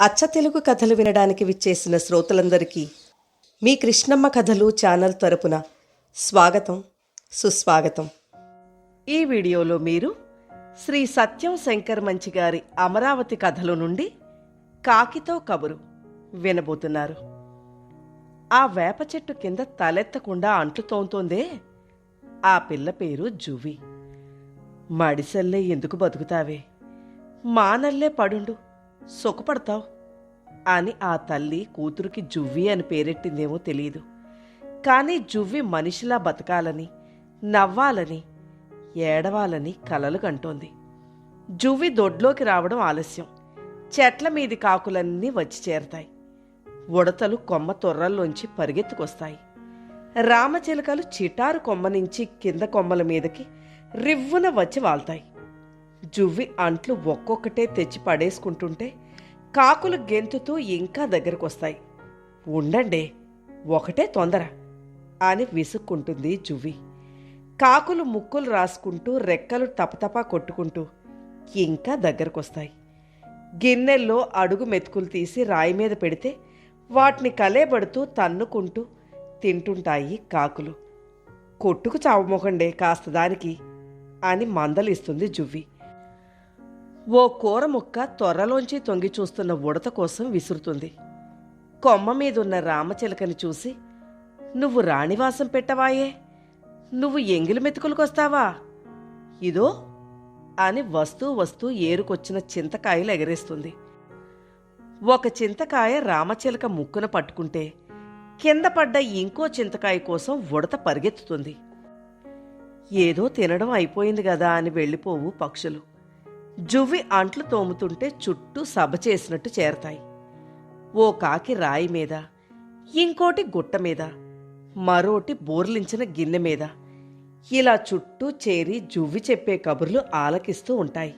అచ్చ తెలుగు కథలు వినడానికి విచ్చేసిన శ్రోతలందరికీ మీ కృష్ణమ్మ కథలు ఛానల్ తరపున స్వాగతం సుస్వాగతం. ఈ వీడియోలో మీరు శ్రీ సత్యం శంకర్ మంచి గారి అమరావతి కథలు నుండి కాకితో కబురు వినబోతున్నారు. ఆ వేప చెట్టు కింద తలెత్తకుండా అంట్లు ఆ పిల్ల పేరు జువి. మడిసల్లే ఎందుకు బతుకుతావే? మానల్లే పడుండు. సుఖపడతావు? అని ఆ తల్లి కూతురికి జువ్వి అని పేరెట్టిందేమో తెలియదు కానీ జువ్వి మనిషిలా బతకాలని నవ్వాలని ఏడవాలని కలలు కంటోంది. జువ్వి దొడ్లోకి రావడం ఆలస్యం. చెట్ల మీది కాకులన్నీ వచ్చి చేరతాయి. ఉడతలు కొమ్మ తొర్రల్లోంచి పరిగెత్తుకొస్తాయి. రామచిలకలు చిటారు కొమ్మ నుంచి కింద కొమ్మల మీదకి రివ్వున వచ్చి వాళ్తాయి. జువ్వి అంట్లు ఒక్కొక్కటే తెచ్చి పడేసుకుంటుంటే కాకులు గెంతుతూ ఇంకా దగ్గరకొస్తాయి. ఉండండి ఒకటే తొందర అని విసుక్కుంటుంది జువ్వి. కాకులు ముక్కులు రాసుకుంటూ రెక్కలు తపతపా కొట్టుకుంటూ ఇంకా దగ్గరకొస్తాయి. గిన్నెల్లో అడుగు మెతుకులు తీసి రాయి మీద పెడితే వాటిని కలేబడుతూ తన్నుకుంటూ తింటుంటాయి కాకులు. కొట్టుకు చావమోకండే కాస్త దానికి అని మందలిస్తుంది జువ్వి. ఓ కూర ముక్క త్వరలోంచి తొంగి చూస్తున్న ఉడత కోసం విసురుతుంది. కొమ్మ మీదున్న రామచిలకని చూసి నువ్వు రాణివాసం పెట్టవాయే? నువ్వు ఎంగిలి మెతుకులకొస్తావా? ఇదో అని వస్తూ వస్తూ ఏరుకొచ్చిన చింతకాయలు ఎగరేస్తుంది. ఒక చింతకాయ రామచిలక ముక్కున పట్టుకుంటే కింద పడ్డ ఇంకో చింతకాయ కోసం ఉడత పరిగెత్తుతుంది. ఏదో తినడం అయిపోయింది కదా అని వెళ్ళిపోవు పక్షులు. జువ్వి అంట్లు తోముతుంటే చుట్టూ సభ చేసినట్టు చేరతాయి. ఓ కాకి రాయి మీద ఇంకోటి గుట్ట మీద మరోటి బోర్లించిన గిన్నె మీద. ఇలా చుట్టూ చేరి జువ్వి చెప్పే కబుర్లు ఆలకిస్తూ ఉంటాయి.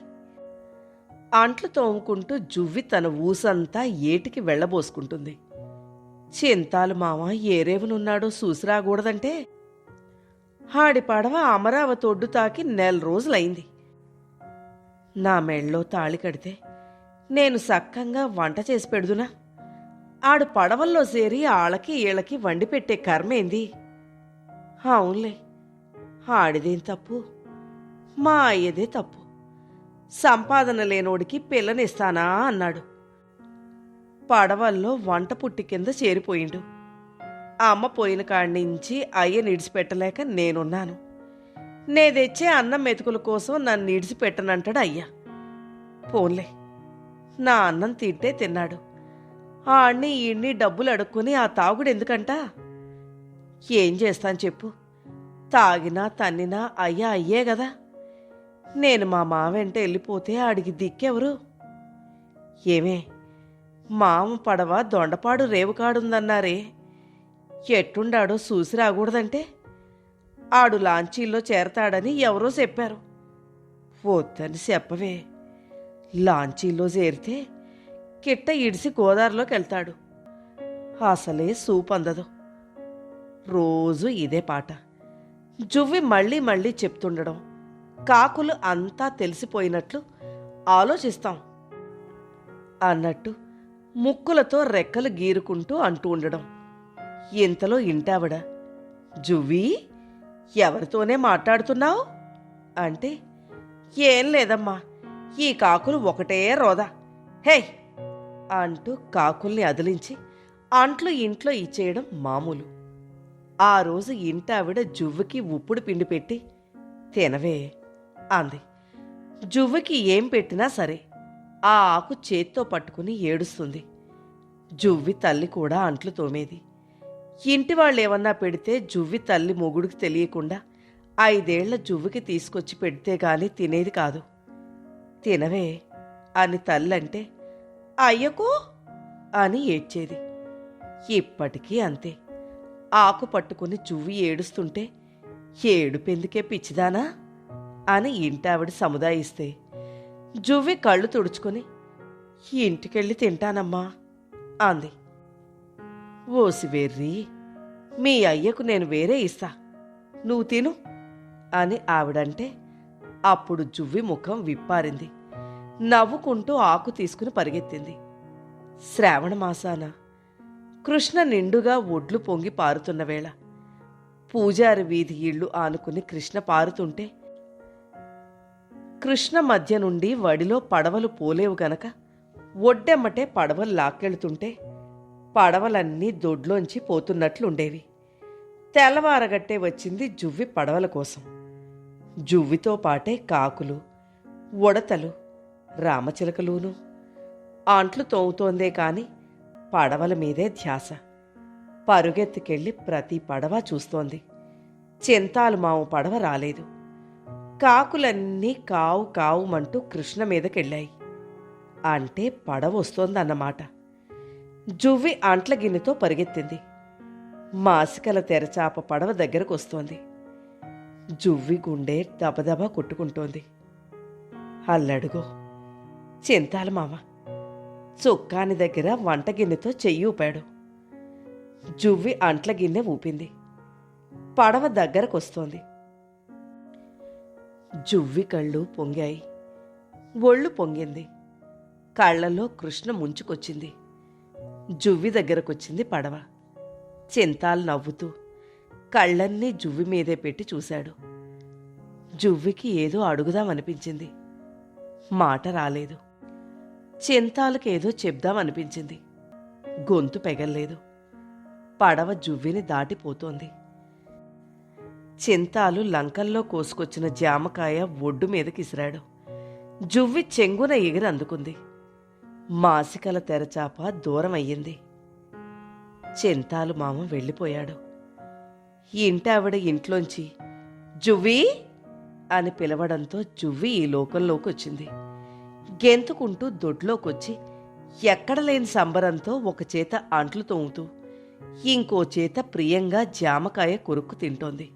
అంట్లు తోముకుంటూ జువ్వి తన ఊసంతా ఏటికి వెళ్ళబోసుకుంటుంది. చింతాలు మామ ఏరేవనున్నాడో చూసిరాకూడదంటే హాడి పడవ అమరావతి ఒడ్డు తాకి నెల రోజులైంది. నా మెళ్ళో తాళి కడితే నేను సక్కంగా వంట చేసి పెడుదునా? ఆడు పడవల్లో చేరి ఆళ్ళకి ఈళ్ళకి వండి పెట్టే కర్మేంది? అవునులే ఆడిదేం తప్పు? మా అయ్యదే తప్పు. సంపాదన లేనోడికి పిల్లనిస్తానా అన్నాడు. పడవల్లో వంట పుట్టి కింద చేరిపోయిండు. అమ్మ పోయిన కాడి నుంచి అయ్య నిడిచిపెట్టలేక నేనున్నాను. నే తెచ్చే అన్నం మెతుకుల కోసం నన్ను నిడిచిపెట్టనంటాడు అయ్యా. పోన్లే నా అన్నం తింటే తిన్నాడు. ఆడిని ఈడ్ని డబ్బులు అడుక్కుని ఆ తాగుడు ఎందుకంట? ఏం చేస్తాను చెప్పు. తాగినా తన్నినా అయ్యా అయ్యే కదా. నేను మా మామ వెంట వెళ్ళిపోతే ఆడికి దిక్కెవరు? ఏమే మామ పడవ దొండపాడు రేవుకాడుందన్నారే. ఎట్టుండాడో చూసి రాకూడదంటే? ఆడు లాంచీల్లో చేరతాడని ఎవరో చెప్పారు. వద్దని చెప్పవే. లాంచీల్లో చేరితే కిట్ట ఇడిసి గోదావరిలోకి వెళ్తాడు. అసలే సూప్ అందదు. రోజు ఇదే పాట. జువ్వి మళ్ళీ మళ్ళీ చెప్తుండడం. కాకులు అంతా తెలిసిపోయినట్లు ఆలోచిస్తాం. అన్నట్టు ముక్కులతో రెక్కలు గీరుకుంటూ అంటూ ఉండడం. ఇంతలో ఇంటావిడ జువ్వి ఎవరితోనే మాట్లాడుతున్నావు? అంటే ఏం లేదమ్మా ఈ కాకులు ఒకటే రోదా. హే అంటూ కాకుల్ని అదిలించి అంట్లు ఇంట్లో ఇచ్చేయడం మామూలు. ఆ రోజు ఇంటావిడ జువ్వుకి ఉప్పుడు పిండి పెట్టి తినవే అంది. జువ్వుకి ఏం పెట్టినా సరే ఆ ఆకు చేత్తో పట్టుకుని ఏడుస్తుంది. జువ్వి తల్లి కూడా అంట్లు తోమేది. ఇంటి వాళ్ళు ఏమన్నా పెడితే జువ్వి తల్లి మొగుడికి తెలియకుండా ఐదేళ్ళ జువ్వికి తీసుకొచ్చి పెడితే గాని తినేది కాదు. తినవే అని తల్లంటే అయ్యకో అని ఏడ్చేది. ఇప్పటికీ అంతే. ఆకు పట్టుకుని జువ్వి ఏడుస్తుంటే ఏడుపెందుకే పిచ్చిదానా అని ఇంటావిడ సముదాయిస్తే జువ్వి కళ్ళు తుడుచుకొని ఇంటికెళ్ళి తింటానమ్మా అంది. ఓసి వెర్రి మీ అయ్యకు నేను వేరే ఇస్తా. నువ్వు తిను అని ఆవిడంటే అప్పుడు జువ్వి ముఖం విప్పారింది. నవ్వుకుంటూ ఆకు తీసుకుని పరిగెత్తింది. శ్రావణ మాసాన కృష్ణ నిండుగా ఒడ్లు పొంగి పారుతున్న వేళ పూజారి వీధి ఇళ్ళు ఆనుకుని కృష్ణ పారుతుంటే కృష్ణ మధ్య నుండి వడిలో పడవలు పోలేవు గనక ఒడ్డెమ్మటే పడవలు లాక్కెళ్తుంటే పడవలన్నీ దొడ్లోంచి పోతున్నట్లుండేవి. తెల్లవారగట్టే వచ్చింది జువ్వి పడవల కోసం. జువ్వితో పాటే కాకులు ఉడతలు రామచిలకలును. ఆంట్లు తోముతోందే కాని పడవల మీదే ధ్యాస. పరుగెత్తుకెళ్ళి ప్రతి పడవ చూస్తోంది. చింతాలు మావు పడవ రాలేదు. కాకులన్నీ కావు కావుమంటూ కృష్ణ మీదకెళ్ళాయి. అంటే పడవ వస్తోందన్నమాట. జువ్వి అంట్ల గిన్నెతో పరిగెత్తింది. మాసికల తెరచాప పడవ దగ్గరకు వస్తోంది. జువ్వి గుండె దబదబా కొట్టుకుంటోంది. అల్లడుగో చింతాల మామ చుక్కాని దగ్గర వంట గిన్నెతో చెయ్యి ఊపాడు. జువ్వి అంట్ల గిన్నె ఊపింది. పడవ దగ్గరకొస్తోంది జువ్వి కళ్ళు పొంగాయి. ఒళ్ళు పొంగింది. కళ్ళలో కృష్ణ ముంచుకొచ్చింది. జువ్వి దగ్గరకొచ్చింది పడవ. చింతాలు నవ్వుతూ కళ్ళన్నీ జువ్వి మీదే పెట్టి చూశాడు. జువ్వికి ఏదో అడుగుదామనిపించింది. మాట రాలేదు. చింతాలకేదో చెప్దామనిపించింది. గొంతు పెగల్లేదు. పడవ జువ్విని దాటిపోతోంది. చింతాలు లంకల్లో కోసుకొచ్చిన జామకాయ ఒడ్డు మీదకిసిరాడు. జువ్వి చెంగున ఎగిరి అందుకుంది మాసికల తెరచాప దూరం అయ్యింది చింతాలు మామ వెళ్ళిపోయాడు. ఇంటావిడ ఇంట్లోంచి జువ్వి అని పిలవడంతో జువ్వి ఈ లోకంలోకి వచ్చింది గెంతుకుంటూ దొడ్లోకొచ్చి ఎక్కడ లేని సంబరంతో ఒక చేత అంట్లు తోముతూ ఇంకో చేత ప్రియంగా జామకాయ కురుక్కు తింటోంది.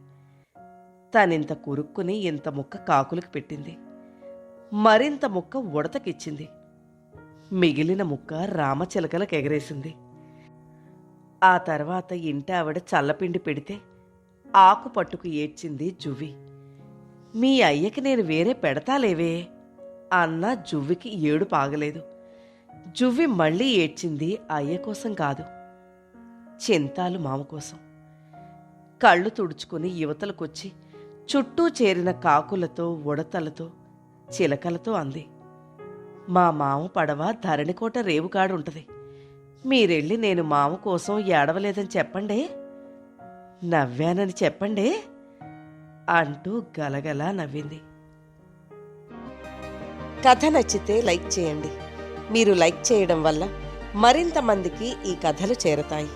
తనింత కురుక్కుని ఇంత ముక్క కాకులకు పెట్టింది. మరింత ముక్క ఉడతకిచ్చింది. మిగిలిన ముక్క రామచిలకలకు ఎగరేసింది. ఆ తర్వాత ఇంట ఆవిడ చల్లపిండి పెడితే ఆకు పట్టుకు ఏడ్చింది జువ్వి. మీ అయ్యకి నేను వేరే పెడతాలేవే అన్న జువ్వికి ఏడు పాగలేదు. జువ్వి మళ్ళీ ఏడ్చింది అయ్య కోసం కాదు చింతాలు మామ కోసం. కళ్ళు తుడుచుకుని యువతలకొచ్చి చుట్టూ చేరిన కాకులతో ఉడతలతో చిలకలతో అంది. మా మామ పడవ ధరణికోట రేవుకాడుంటది. మీరెళ్ళి నేను మామ కోసం ఏడవలేదని చెప్పండి? నవ్వానని చెప్పండి? అంటూ గలగలా నవ్వింది. కథ నచ్చితే లైక్ చేయండి. మీరు లైక్ చేయడం వల్ల మరింత మందికి ఈ కథలు చేరతాయి.